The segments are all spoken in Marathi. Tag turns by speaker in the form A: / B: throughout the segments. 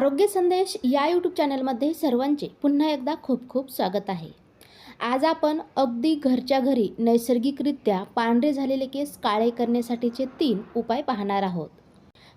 A: आरोग्य संदेश या यूट्यूब चॅनलमध्ये सर्वांचे पुन्हा एकदा खूप खूप स्वागत आहे. आज आपण अगदी घरच्या घरी नैसर्गिकरित्या पांढरे झालेले केस काळे करण्यासाठीचे तीन उपाय पाहणार आहोत.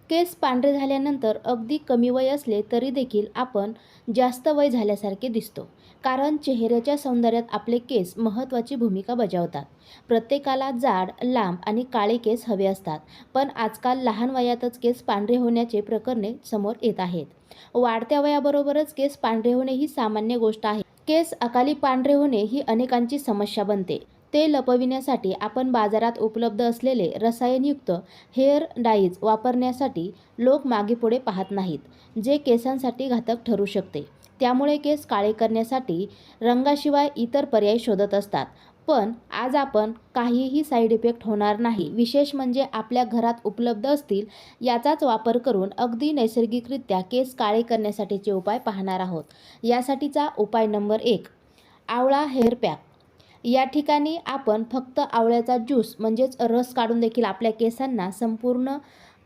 A: केस पांढरे झाल्यानंतर अगदी कमी वय असले तरी देखील आपण जास्त वय झाल्यासारखे दिसतो. कारण चेहऱ्याच्या सौंदर्यात आपले केस महत्त्वाची भूमिका बजावतात. प्रत्येकाला जाड लांब आणि काळे केस हवे असतात पण आजकाल लहान वयातच केस पांढरे होण्याचे प्रकरणे समोर येत आहेत. वाढत्या वयाबरोबरच केस पांढरे होणे ही सामान्य गोष्ट आहे. केस अकाली पांढरे होणे ही अनेकांची समस्या बनते. ते लपविण्यासाठी आपण बाजारात उपलब्ध असलेले रसायनयुक्त हेअर डाईज वापरण्यासाठी लोक मागेपुढे पाहत नाहीत जे केसांसाठी घातक ठरू शकते. त्यामुळे केस काळे करण्यासाठी रंगाशिवाय इतर पर्याय शोधत असतात. पण आज आपण काहीही साईड इफेक्ट होणार नाही. विशेष म्हणजे आपल्या घरात उपलब्ध असतील याचाच वापर करून अगदी नैसर्गिकरित्या केस काळे करण्यासाठीचे उपाय पाहणार आहोत. यासाठीचा उपाय नंबर एक आवळा हेअर पॅक या ठिकाणी आपण फक्त आवळ्याचा ज्यूस म्हणजेच रस काढून देखील आपल्या केसांना संपूर्ण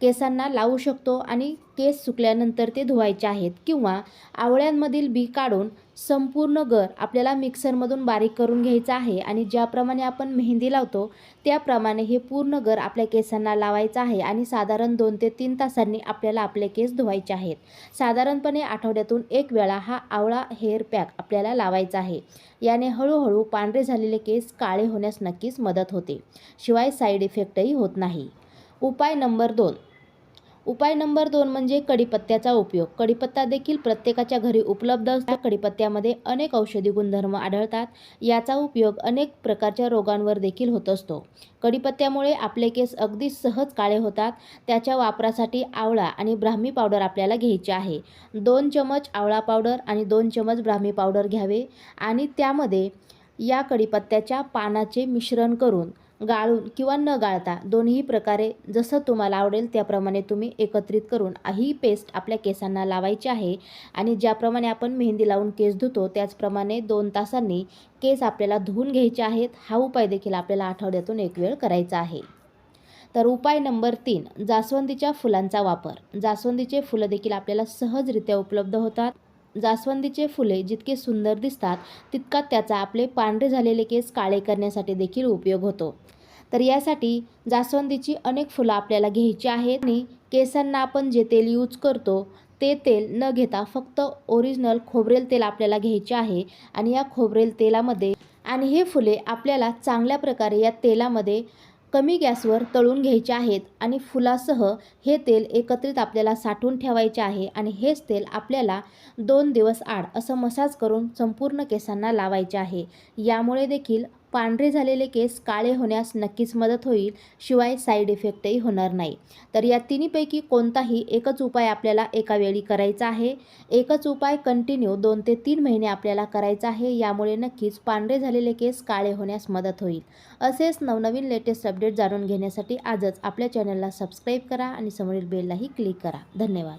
A: केसांना लावू शकतो आणि केस सुकल्यानंतर ते धुवायचे आहेत. किंवा आवळ्यांमधील बी काढून संपूर्ण गर आपल्याला मिक्सरमधून बारीक करून घ्यायचं आहे आणि ज्याप्रमाणे आपण मेहंदी लावतो त्याप्रमाणे हे पूर्ण गर आपल्या केसांना लावायचं आहे आणि साधारण दोन ते तीन तासांनी आपल्याला आपले केस धुवायचे आहेत. साधारणपणे आठवड्यातून एक वेळा हा आवळा हेअर पॅक आपल्याला लावायचा आहे. याने हळूहळू पांढरे झालेले केस काळे होण्यास नक्कीच मदत होते. शिवाय साईड इफेक्टही होत नाही. उपाय नंबर दोन. उपाय नंबर दोन म्हणजे कढीपत्त्याचा उपयोग. कढीपत्ता देखील प्रत्येकाच्या घरी उपलब्ध असतो. कढीपत्त्यामध्ये अनेक औषधी गुणधर्म आढळतात. याचा उपयोग अनेक प्रकारच्या रोगांवर देखील होत असतो. कढीपत्त्यामुळे आपले केस अगदी सहज काळे होतात. त्याच्या वापरासाठी आवळा आणि ब्राह्मी पावडर आपल्याला घ्यायची आहे. दोन चमच आवळा पावडर आणि दोन चमच ब्राह्मी पावडर घ्यावे आणि त्यामध्ये या कडीपत्त्याच्या पानाचे मिश्रण करून गाळून किंवा न गाळता दोन्ही प्रकारे जसं तुम्हाला आवडेल त्याप्रमाणे तुम्ही एकत्रित करून ही पेस्ट आपल्या केसांना लावायची आहे. आणि ज्याप्रमाणे आपण मेहंदी लावून केस धुतो त्याचप्रमाणे दोन तासांनी केस आपल्याला धुवून घ्यायचे आहेत. हा उपाय देखील आपल्याला आठवड्यातून एक वेळ करायचा आहे. तर उपाय नंबर तीन जास्वंदीच्या फुलांचा वापर. जास्वंदीचे फुलं देखील आपल्याला सहजरित्या उपलब्ध होतात. जास्वंदीचे फुले जितके सुंदर दिसतात तितका त्याचा आपले पांढरे झालेले केस काळे करण्यासाठी देखील उपयोग होतो. तर यासाठी जास्वंदीची अनेक फुलं आपल्याला घ्यायची आहेत आणि केसांना आपण जे तेल यूज करतो ते तेल न घेता फक्त ओरिजिनल खोबरेल तेल आपल्याला घ्यायचे आहे आणि या खोबरेल तेलामध्ये आणि हे फुले आपल्याला चांगल्या प्रकारे या तेलामध्ये कमी गॅसवर तळून घ्यायचे आहेत आणि फुलासह हे तेल एकत्रित आपल्याला साठवून ठेवायचे आहे आणि हेच तेल आपल्याला दोन दिवस आड असं मसाज करून संपूर्ण केसांना लावायचे आहे. यामुळे देखील पांढरे झालेले केस काळे होण्यास नक्कीच मदत होईल शिवाय साईड इफेक्टही होणार नाही. तर या तिन्हीपैकी कोणताही एकच उपाय आपल्याला एका वेळी करायचा आहे. एकच उपाय कंटिन्यू दोन ते तीन महिने आपल्याला करायचा आहे यामुळे नक्कीच पांढरे झालेले केस काळे होण्यास मदत होईल. असेच नवनवीन लेटेस्ट अपडेट जाणून घेण्यासाठी आजच आपल्या चॅनलला सबस्क्राईब करा आणि समोरील बेललाही क्लिक करा. धन्यवाद.